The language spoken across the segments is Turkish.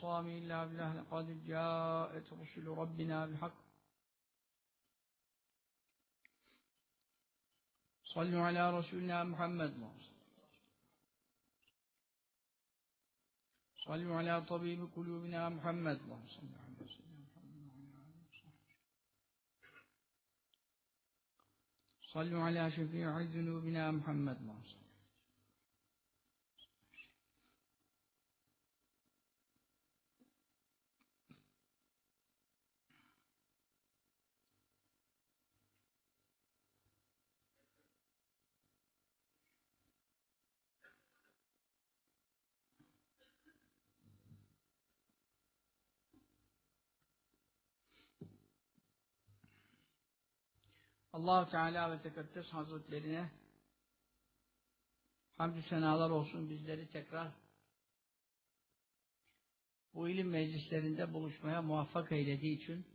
الصام إلا بالله لقد جاءت رسل ربنا بالحق. صلوا على رسولنا محمد. صلوا على طبيب قلوبنا محمد. اللهم صل على صلوا على شفيع ذنوبنا محمد. اللهم Allahu Teala ve Tekaddes Hazretlerine hamdü senalar olsun bizleri tekrar bu ilim meclislerinde buluşmaya muvaffak eylediği için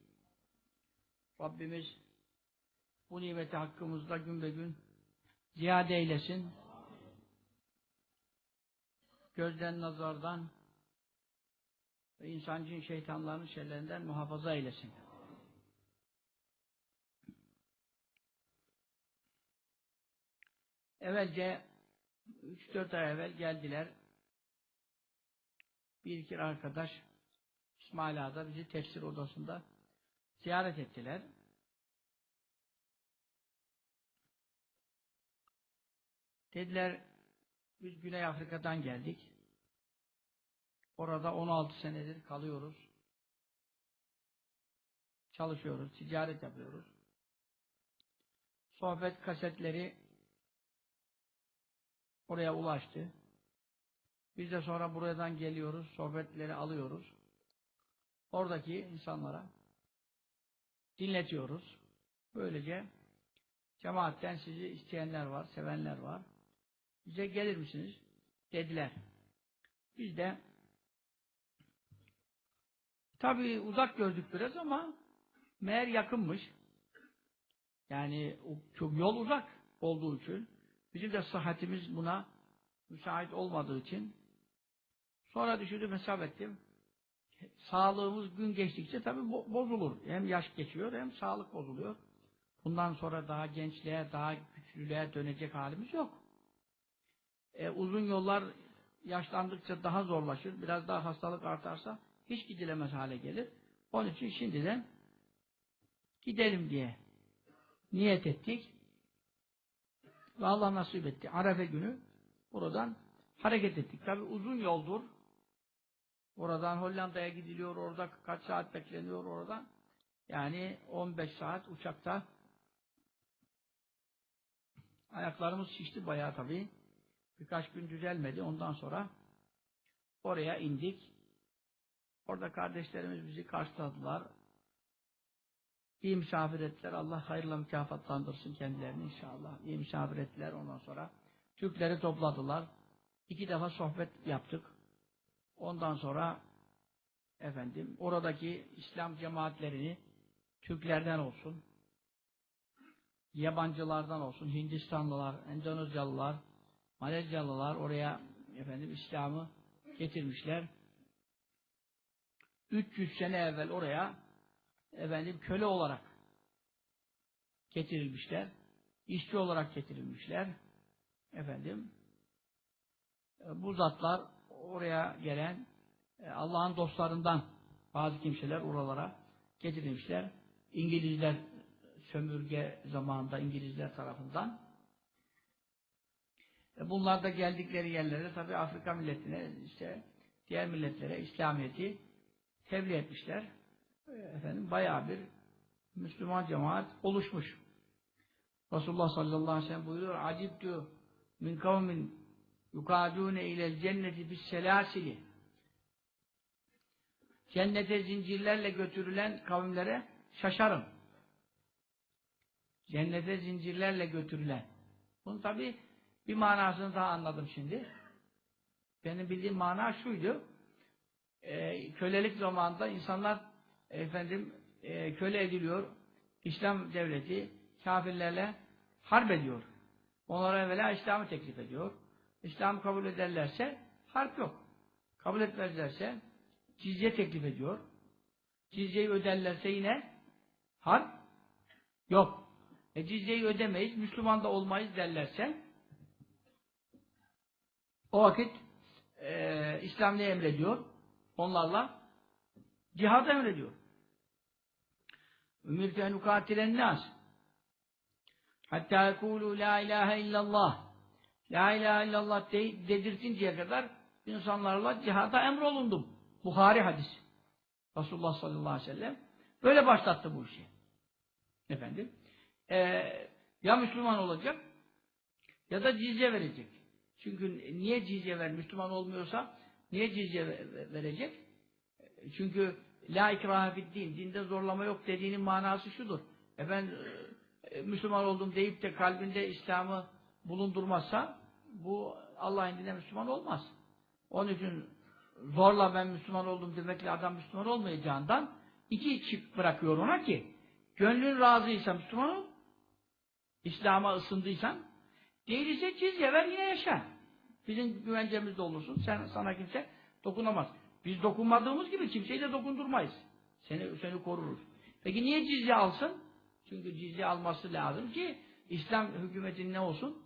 Rabbimiz bu nimeti hakkımızda gün be gün ziyade eylesin. Gözden, nazardan ve insancın şeytanların şerlerinden muhafaza eylesin. Evvelce 3-4 ay evvel geldiler. Bir iki arkadaş İsmail Ağa'da bizi tefsir odasında ziyaret ettiler. Dediler biz Güney Afrika'dan geldik. Orada 16 senedir kalıyoruz. Çalışıyoruz, ticaret yapıyoruz. Sohbet kasetleri oraya ulaştı. Biz de sonra buradan geliyoruz, sohbetleri alıyoruz. Oradaki insanlara dinletiyoruz. Böylece cemaatten sizi isteyenler var, sevenler var. Bize gelir misiniz? Dediler. Biz de tabii uzak gördük biraz ama meğer yakınmış. Yani çok yol uzak olduğu için Bizim de sıhhatimiz buna müsait olmadığı için sonra düşündüm hesap ettim. Sağlığımız gün geçtikçe tabii bozulur. Hem yaş geçiyor hem sağlık bozuluyor. Bundan sonra daha gençliğe, daha güçlülüğe dönecek halimiz yok. E, uzun yollar yaşlandıkça daha zorlaşır. Biraz daha hastalık artarsa hiç gidilemez hale gelir. Onun için şimdiden gidelim diye niyet ettik. Ve Allah nasip etti. Arefe günü buradan hareket ettik. Tabi uzun yoldur. Oradan Hollanda'ya gidiliyor. Orada kaç saat bekleniyor oradan. Yani 15 saat uçakta ayaklarımız şişti bayağı tabi. Birkaç gün düzelmedi. Ondan sonra oraya indik. Orada kardeşlerimiz bizi karşıladılar. İyi misafir ettiler. Allah hayırla mükafatlandırsın kendilerini inşallah. İyi misafir ettiler ondan sonra. Türkleri topladılar. İki defa sohbet yaptık. Ondan sonra efendim oradaki İslam cemaatlerini Türklerden olsun, yabancılardan olsun, Hindistanlılar, Endonezyalılar, Malezyalılar oraya efendim İslam'ı getirmişler. 300 sene evvel oraya efendim köle olarak getirilmişler. işçi olarak getirilmişler. Efendim e, bu zatlar oraya gelen e, Allah'ın dostlarından bazı kimseler oralara getirilmişler. İngilizler sömürge zamanında İngilizler tarafından e, bunlar da geldikleri yerlere tabi Afrika milletine işte diğer milletlere İslamiyet'i tebliğ etmişler efendim bayağı bir Müslüman cemaat oluşmuş. Resulullah sallallahu aleyhi ve sellem buyuruyor acibtu min kavmin yukadune ilel cenneti bis selasili cennete zincirlerle götürülen kavimlere şaşarım. Cennete zincirlerle götürülen. Bunun tabi bir manasını daha anladım şimdi. Benim bildiğim mana şuydu. E, kölelik zamanında insanlar efendim e, köle ediliyor. İslam devleti kafirlerle harp ediyor. Onlara evvela İslam'ı teklif ediyor. İslam kabul ederlerse harp yok. Kabul etmezlerse cizye teklif ediyor. Cizyeyi öderlerse yine harp yok. E cizyeyi ödemeyiz, Müslüman da olmayız derlerse o vakit e, İslam ne emrediyor? Onlarla cihad emrediyor. Ümirtü en ukatilen nas hatta yekulu la ilahe illallah la ilahe illallah de, dedirtinceye kadar insanlarla cihada emrolundum. Buhari hadis. Resulullah sallallahu aleyhi ve sellem böyle başlattı bu işi. Efendim. Ee, ya Müslüman olacak ya da cizye verecek. Çünkü niye cizye ver? Müslüman olmuyorsa niye cizye verecek? Çünkü la ikrahe din. Dinde zorlama yok dediğinin manası şudur. E ben e, Müslüman oldum deyip de kalbinde İslam'ı bulundurmazsa bu Allah'ın dinine Müslüman olmaz. Onun için zorla ben Müslüman oldum demekle adam Müslüman olmayacağından iki çift bırakıyor ona ki gönlün razıysa Müslüman ol İslam'a ısındıysan değilse cizye ver yine yaşa. Bizim güvencemizde olursun. Sen, sana kimse dokunamaz. Biz dokunmadığımız gibi kimseyi de dokundurmayız. Seni, seni koruruz. Peki niye cizye alsın? Çünkü cizye alması lazım ki İslam hükümetinin ne olsun?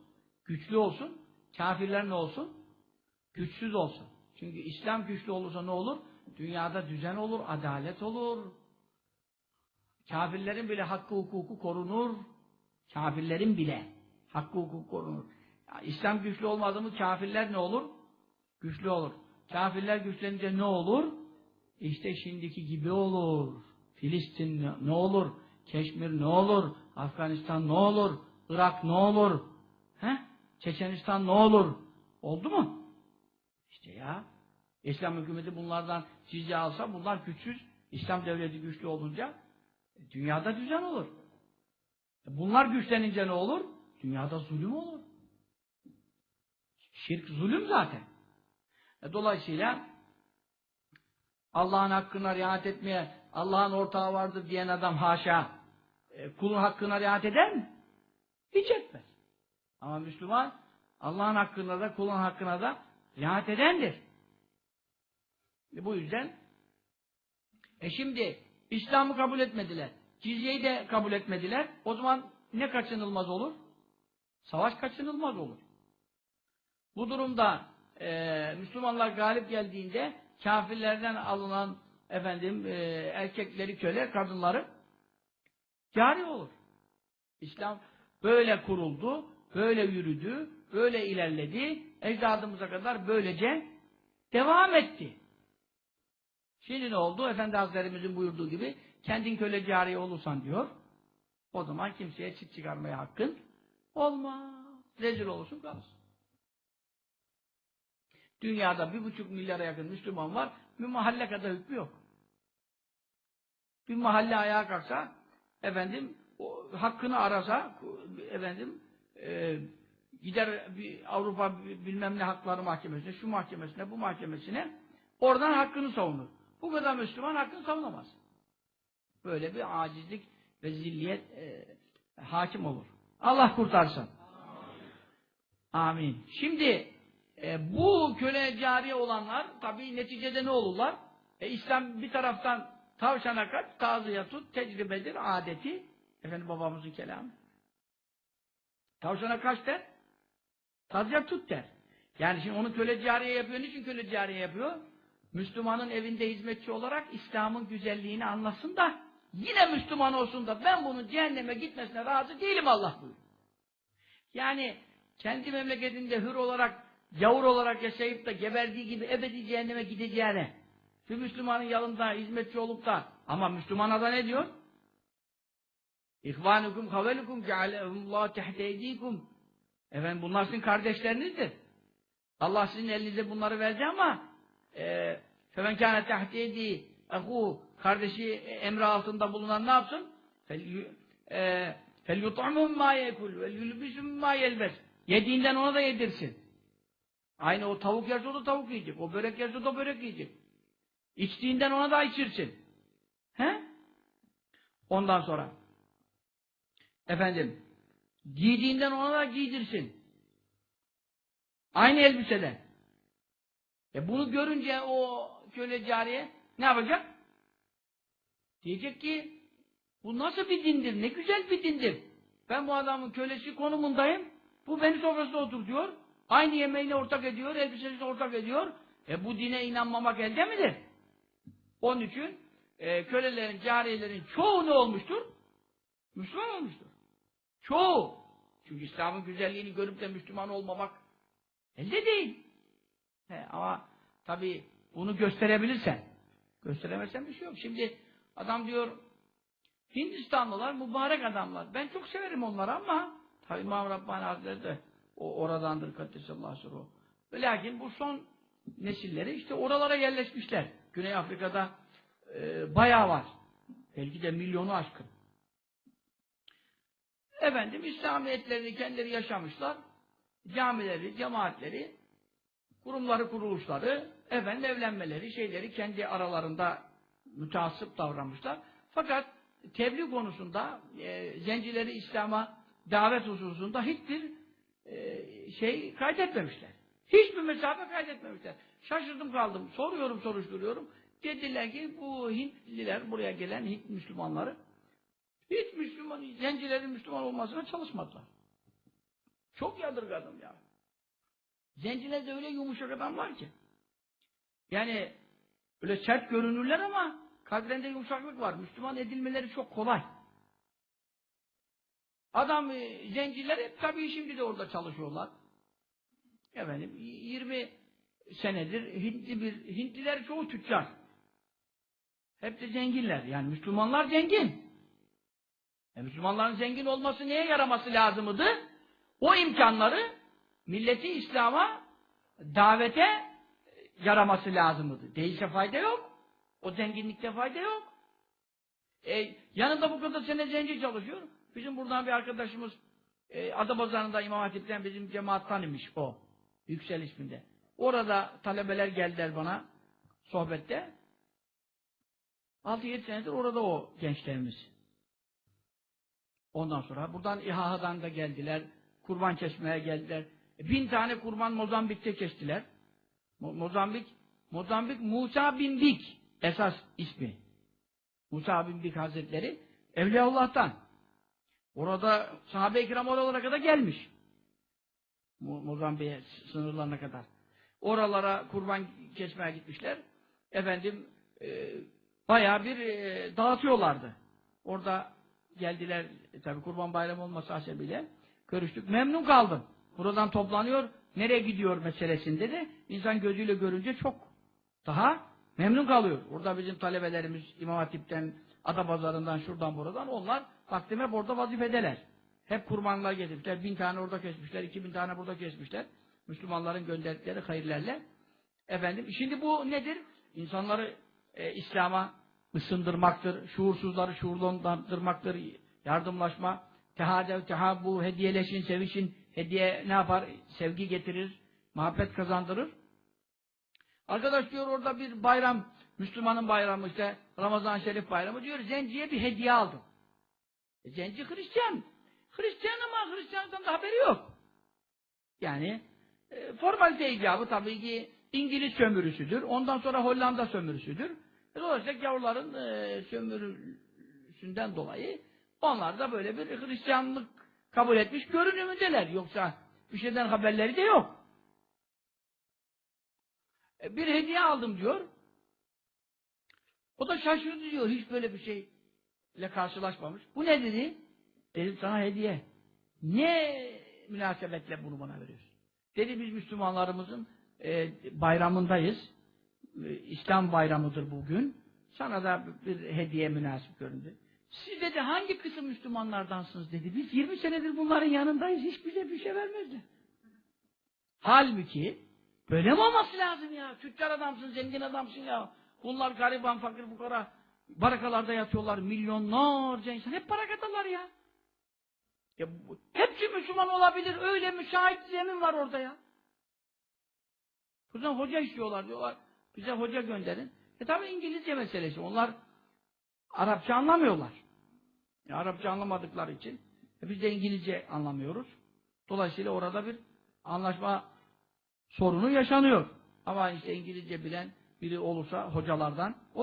Güçlü olsun. Kafirler ne olsun? Güçsüz olsun. Çünkü İslam güçlü olursa ne olur? Dünyada düzen olur, adalet olur. Kafirlerin bile hakkı hukuku korunur. Kafirlerin bile hakkı hukuku korunur. Ya, İslam güçlü olmadı mı kafirler ne olur? Güçlü olur. Kafirler güçlenince ne olur? İşte şimdiki gibi olur. Filistin ne, olur? Keşmir ne olur? Afganistan ne olur? Irak ne olur? He? Çeçenistan ne olur? Oldu mu? İşte ya. İslam hükümeti bunlardan cizye alsa bunlar güçsüz. İslam devleti güçlü olunca dünyada düzen olur. Bunlar güçlenince ne olur? Dünyada zulüm olur. Şirk zulüm zaten. E, dolayısıyla Allah'ın hakkına riayet etmeye Allah'ın ortağı vardır diyen adam haşa e, kulun hakkına riayet eder mi? Hiç etmez. Ama Müslüman Allah'ın hakkına da kulun hakkına da riayet edendir. E, bu yüzden e şimdi İslam'ı kabul etmediler. Cizyeyi de kabul etmediler. O zaman ne kaçınılmaz olur? Savaş kaçınılmaz olur. Bu durumda e, Müslümanlar galip geldiğinde kafirlerden alınan efendim e, erkekleri köle, kadınları cari olur. İslam böyle kuruldu, böyle yürüdü, böyle ilerledi, ecdadımıza kadar böylece devam etti. Şimdi ne oldu? Efendi Hazretlerimizin buyurduğu gibi kendin köle cariye olursan diyor, o zaman kimseye çit çıkarmaya hakkın olmaz. Rezil olursun kalırsın. Dünyada bir buçuk milyara yakın Müslüman var, bir mahalle kadar hükmü yok. Bir mahalle ayağa kalksa, efendim, o, hakkını arasa, efendim, e, gider bir Avrupa bilmem ne hakları mahkemesine, şu mahkemesine, bu mahkemesine, oradan hakkını savunur. Bu kadar Müslüman hakkını savunamaz. Böyle bir acizlik ve zilliyet e, hakim olur. Allah kurtarsın. Amin. Şimdi e, bu köle cariye olanlar tabi neticede ne olurlar? E, İslam bir taraftan tavşana kaç, tazıya tut, tecrübedir, adeti. Efendim babamızın kelamı. Tavşana kaç der? Tazıya tut der. Yani şimdi onu köle cariye yapıyor. Niçin köle cariye yapıyor? Müslümanın evinde hizmetçi olarak İslam'ın güzelliğini anlasın da yine Müslüman olsun da ben bunun cehenneme gitmesine razı değilim Allah buyuruyor. Yani kendi memleketinde hür olarak yavur olarak yaşayıp da geberdiği gibi ebedi cehenneme gideceğine bir Müslümanın yanında hizmetçi olup da ama Müslümana da ne diyor? İhvanukum havelukum cealehumullahu tehdeydikum Efendim bunlar sizin kardeşlerinizdir. Allah sizin elinize bunları verdi ama femen kâne tehdiyedi ehu kardeşi emri altında bulunan ne yapsın? ma yekul ve yulbisum ma yelbes yediğinden ona da yedirsin. Aynı o tavuk yerse o da tavuk yiyecek. O börek yerse o da börek yiyecek. İçtiğinden ona da içirsin. He? Ondan sonra efendim giydiğinden ona da giydirsin. Aynı elbisede. E bunu görünce o köle cariye Ne yapacak? Diyecek ki bu nasıl bir dindir? Ne güzel bir dindir. Ben bu adamın kölesi konumundayım. Bu beni sofrasına otur diyor. Aynı yemeğini ortak ediyor, elbisesini ortak ediyor. E bu dine inanmamak elde midir? Onun için e, kölelerin, cariyelerin çoğu ne olmuştur? Müslüman olmuştur. Çoğu. Çünkü İslam'ın güzelliğini görüp de Müslüman olmamak elde değil. He, ama tabii bunu gösterebilirsen, gösteremezsen bir şey yok. Şimdi adam diyor, Hindistanlılar mübarek adamlar. Ben çok severim onları ama tabii İmam Rabbani Hazretleri de o oradandır Kaddesallahu sırrı. Ve lakin bu son nesilleri işte oralara yerleşmişler. Güney Afrika'da e, bayağı var. Belki de milyonu aşkın. Efendim İslamiyetlerini kendileri yaşamışlar. Camileri, cemaatleri, kurumları, kuruluşları, efendim evlenmeleri, şeyleri kendi aralarında müteassıp davranmışlar. Fakat tebliğ konusunda e, zencileri İslam'a davet hususunda hiçbir şey kaydetmemişler. Hiçbir mesafe kaydetmemişler. Şaşırdım kaldım. Soruyorum, soruşturuyorum. Dediler ki bu Hintliler, buraya gelen Hint Müslümanları hiç Müslüman, zencilerin Müslüman olmasına çalışmadılar. Çok yadırgadım ya. Zencilerde öyle yumuşak adamlar ki. Yani öyle sert görünürler ama kalplerinde yumuşaklık var. Müslüman edilmeleri çok kolay. Adam, e, zenciler hep tabii şimdi de orada çalışıyorlar. Efendim, 20 senedir Hintli bir, Hintliler çoğu tüccar. Hep de zenginler. Yani Müslümanlar zengin. E Müslümanların zengin olması neye yaraması lazımdı? O imkanları milleti İslam'a davete yaraması lazımdı. Değilse fayda yok. O zenginlikte fayda yok. E, yanında bu kadar sene zenci çalışıyor. Bizim buradan bir arkadaşımız e, Adapazarı'nda İmam Hatip'ten bizim cemaattan imiş o. Yüksel isminde. Orada talebeler geldiler bana sohbette. 6-7 senedir orada o gençlerimiz. Ondan sonra buradan İHA'dan da geldiler. Kurban kesmeye geldiler. E, bin tane kurban Mozambik'te kestiler. Mo Mozambik, Mozambik Musa bin Bik esas ismi. Musa bin Bik Hazretleri Evliyaullah'tan. Orada sahabe-i kiram oralara kadar gelmiş. Mo Mozambik'e sınırlarına kadar. Oralara kurban kesmeye gitmişler. Efendim e, bayağı bir e, dağıtıyorlardı. Orada geldiler, e, tabi kurban bayramı olması hasebiyle görüştük. Memnun kaldım. Buradan toplanıyor, nereye gidiyor meselesinde de insan gözüyle görünce çok daha memnun kalıyor. Burada bizim talebelerimiz İmam Hatip'ten, Adapazarı'ndan, şuradan buradan onlar baktım hep orada vazifedeler. Hep kurbanlar getirmişler. Bin tane orada kesmişler, iki bin tane burada kesmişler. Müslümanların gönderdikleri hayırlerle. Efendim, şimdi bu nedir? İnsanları e, İslam'a ısındırmaktır, şuursuzları şuurlandırmaktır, yardımlaşma, tehadev, tehabbu, hediyeleşin, sevişin, hediye ne yapar? Sevgi getirir, muhabbet kazandırır. Arkadaş diyor orada bir bayram, Müslümanın bayramı işte, Ramazan Şerif bayramı diyor, zenciye bir hediye aldım. E, zenci Hristiyan. Hristiyan ama Hristiyanlıktan da haberi yok. Yani e, formalite icabı tabii ki İngiliz sömürüsüdür, ondan sonra Hollanda sömürüsüdür. Dolayısıyla gavurların e, sömürüsünden dolayı onlar da böyle bir Hristiyanlık kabul etmiş görünümündeler. Yoksa bir şeyden haberleri de yok. E, bir hediye aldım diyor. O da şaşırdı diyor. Hiç böyle bir şeyle karşılaşmamış. Bu ne dedi? Dedim sana hediye. Ne münasebetle bunu bana veriyorsun? Dedi biz Müslümanlarımızın e, bayramındayız. E, İslam bayramıdır bugün. Sana da bir hediye münasip göründü. Siz dedi hangi kısım Müslümanlardansınız dedi. Biz 20 senedir bunların yanındayız. Hiç bize bir şey vermezdi. Halbuki böyle mi olması lazım ya? Tüccar adamsın, zengin adamsın ya. Bunlar gariban, fakir, fukara barakalarda yatıyorlar. Milyonlarca insan. Hep barakadalar ya. ya bu, hepsi Müslüman olabilir. Öyle müsait zemin var orada ya. Bu yüzden hoca istiyorlar diyorlar. Bize hoca gönderin. E tabi İngilizce meselesi. Onlar Arapça anlamıyorlar. E, Arapça anlamadıkları için e, biz de İngilizce anlamıyoruz. Dolayısıyla orada bir anlaşma sorunu yaşanıyor. Ama işte İngilizce bilen biri olursa hocalardan